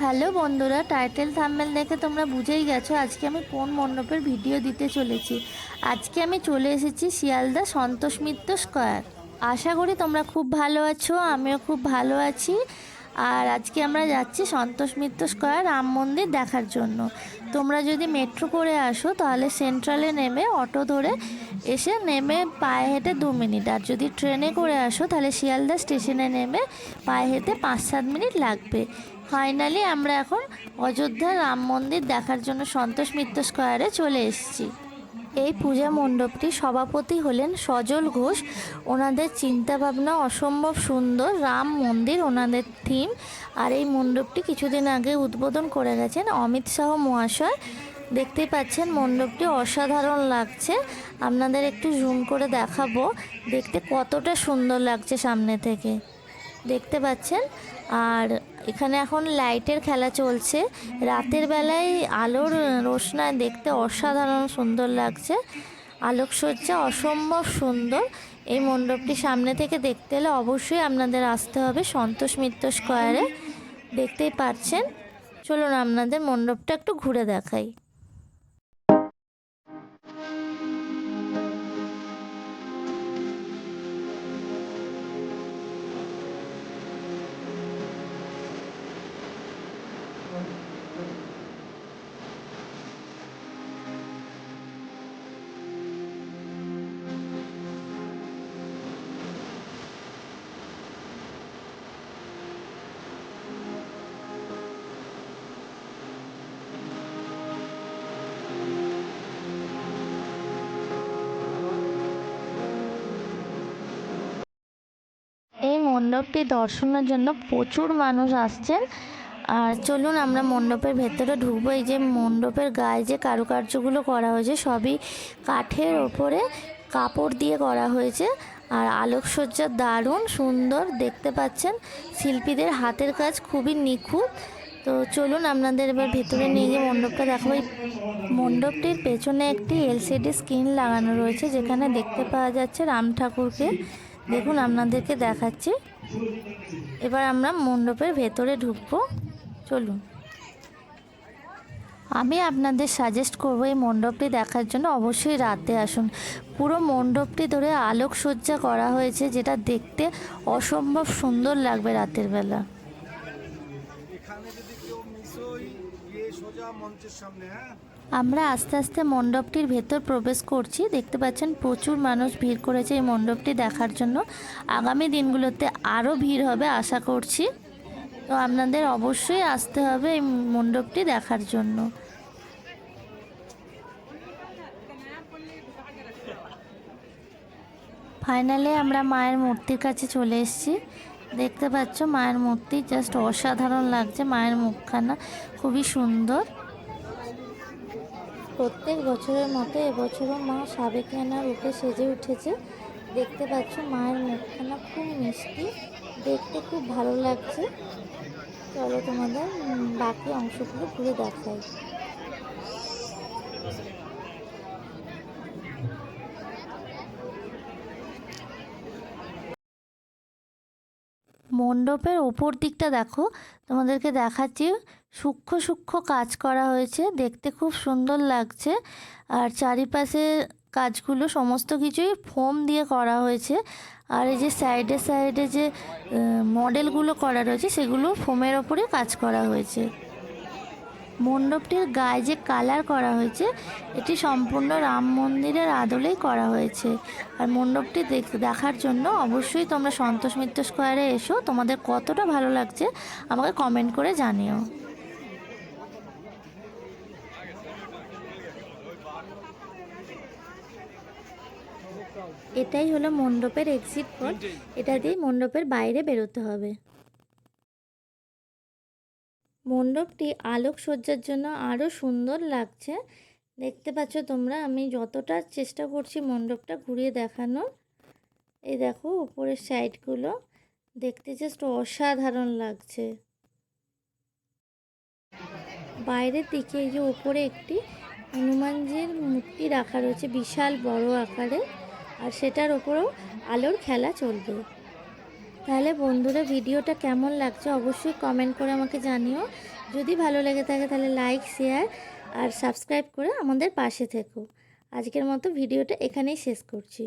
Hello বন্ধুরা, title thumbnail দেখে তোমরা বুঝেই গেছো আজকে আমি কোন মণ্ডপের ভিডিও দিতে চলেছি। আজকে আমি চলে এসেছি শিয়ালদা সন্তোষ মিত্র স্কয়ার। আশা করি তোমরা খুব ভালো আছো, আমিও খুব ভালো আছি। আর আজকে আমরা যাচ্ছি সন্তোষ মিত্র স্কোয়ার রাম মন্দির দেখার জন্য। তোমরা যদি মেট্রো করে আসো তাহলে সেন্ট্রালে নেমে অটো ধরে এসে নেমে পায়ে হেঁটে দু মিনিট। আর যদি ট্রেনে করে আসো তাহলে শিয়ালদা স্টেশনে নেমে পায়ে হেঁটে পাঁচ সাত মিনিট লাগবে। ফাইনালি আমরা এখন অযোধ্যা রাম মন্দির দেখার জন্য সন্তোষ মিত্র স্কোয়ারে চলে এসেছি। এই পূজা মণ্ডপটি সভাপতি হলেন সজল ঘোষ। ওনাদের চিন্তাভাবনা অসম্ভব সুন্দর। রাম মন্দির ওনাদের থিম। আর এই মণ্ডপটি কিছুদিন আগে উদ্বোধন করে গেছেন অমিত শাহ মহাশয়। দেখতেই পাচ্ছেন মণ্ডপটি অসাধারণ লাগছে। আপনাদের একটু জুম করে দেখাবো। দেখতে কতটা সুন্দর লাগছে সামনে থেকে। দেখতে পাচ্ছেন। আর এখানে এখন লাইটের খেলা চলছে। রাতের বেলায় আলোর রোশনায় দেখতে অসাধারণ সুন্দর লাগছে। আলোকসজ্জা অসম্ভব সুন্দর। এই মণ্ডপটি সামনে থেকে দেখতে এলে অবশ্যই আপনাদের আসতে হবে সন্তোষ মিত্র স্কোয়ারে। দেখতেই পাচ্ছেন। চলুন আপনাদের মণ্ডপটা একটু ঘুরে দেখাই। মণ্ডপটি দর্শনের জন্য প্রচুর মানুষ আসছেন। আর চলুন আমরা মণ্ডপের ভেতরে ঢুকবো। এই যে মণ্ডপের গায়ে যে কারুকার্যগুলো করা হয়েছে, সবই কাঠের ওপরে কাপড় দিয়ে করা হয়েছে। আর আলোকসজ্জা দারুণ সুন্দর দেখতে পাচ্ছেন। শিল্পীদের হাতের কাজ খুবই নিখুঁত। তো চলুন আপনাদের এবার ভেতরে নিয়ে গিয়ে মণ্ডপটা দেখাবো। মণ্ডপটির পেছনে একটি এলসিডি স্ক্রিন লাগানো রয়েছে, যেখানে দেখতে পাওয়া যাচ্ছে রাম ঠাকুরকে। দেখুন, আপনাদেরকে দেখাচ্ছি। এবার আমরা মণ্ডপের ভেতরে ঢুকবো। চলুন। আমি আপনাদের সাজেস্ট করব এই মণ্ডপটি দেখার জন্য অবশ্যই রাতে আসুন। পুরো মণ্ডপটি ধরে আলোকসজ্জা করা হয়েছে, যেটা দেখতে অসম্ভব সুন্দর লাগবে রাতের বেলা। এখানে যদি কেউ মিস সোজা মঞ্চের সামনে হ্যাঁ? আমরা আস্তে আস্তে মণ্ডপটির ভেতর প্রবেশ করছি। দেখতে পাচ্ছেন প্রচুর মানুষ ভিড় করেছে এই মণ্ডপটি দেখার জন্য। আগামী দিনগুলোতে আরও ভিড় হবে আশা করছি। তো আপনাদের অবশ্যই আসতে হবে এই মণ্ডপটি দেখার জন্য। ফাইনালি আমরা মায়ের মূর্তির কাছে চলে এসেছি। দেখতে পাচ্ছ মায়ের মূর্তি জাস্ট অসাধারণ লাগছে, মায়ের মুখখানা খুবই সুন্দর। প্রত্যেক বছরের মতো এবছরও মা সাবেকিয়ানা রূপে সেজে উঠেছে। দেখতে পাচ্ছ মায়ের মুখখানা খুব মিষ্টি, দেখতে খুব ভালো লাগছে। চলো তোমাদের বাকি অংশগুলো ঘুরে দেখাই। মণ্ডপের ওপর দিকটা দেখো। তোমাদেরকে দেখাচ্ছি। সূক্ষ্ম সূক্ষ্ম কাজ করা হয়েছে। দেখতে খুব সুন্দর লাগছে। আর চারিপাশে কাজগুলো সমস্ত কিছুই ফোম দিয়ে করা হয়েছে। আর এই যে সাইডে সাইডে যে মডেলগুলো করা রয়েছে, সেগুলো ফোমের ওপরে কাজ করা হয়েছে। মণ্ডপটির গায়ে যে কালার করা হয়েছে এটি সম্পূর্ণ রাম মন্দিরের আদলেই করা হয়েছে। আর মণ্ডপটি দেখ- দেখার জন্য অবশ্যই তোমরা সন্তোষ মিত্র স্কোয়ারে এসো। তোমাদের কতটা ভালো লাগছে আমাকে কমেন্ট করে জানিও। এটাই হলো মণ্ডপের এক্সিট পথ এটা দিয়ে মণ্ডপের বাইরে বেরোতে হবে। মণ্ডপটি আলোকসজ্জার জন্য আরও সুন্দর লাগছে। দেখতে পাচ্ছ তোমরা, আমি যতটা চেষ্টা করছি মণ্ডপটা ঘুরিয়ে দেখানোর। এই দেখো, উপরের সাইডগুলো দেখতে জাস্ট অসাধারণ লাগছে। বাইরের দিকে এই যে ওপরে একটি হনুমানজির মূর্তি রাখা রয়েছে, বিশাল বড় আকারে। আর সেটার ওপরেও আলোর খেলা চলবে। তাহলে বন্ধুরা ভিডিওটা কেমন লাগছে অবশ্যই কমেন্ট করে আমাকে জানিও। যদি ভালো লেগে থাকে তাহলে লাইক শেয়ার আর সাবস্ক্রাইব করে আমাদের পাশে থেকো। আজকের মতো ভিডিওটা এখানেই শেষ করছি।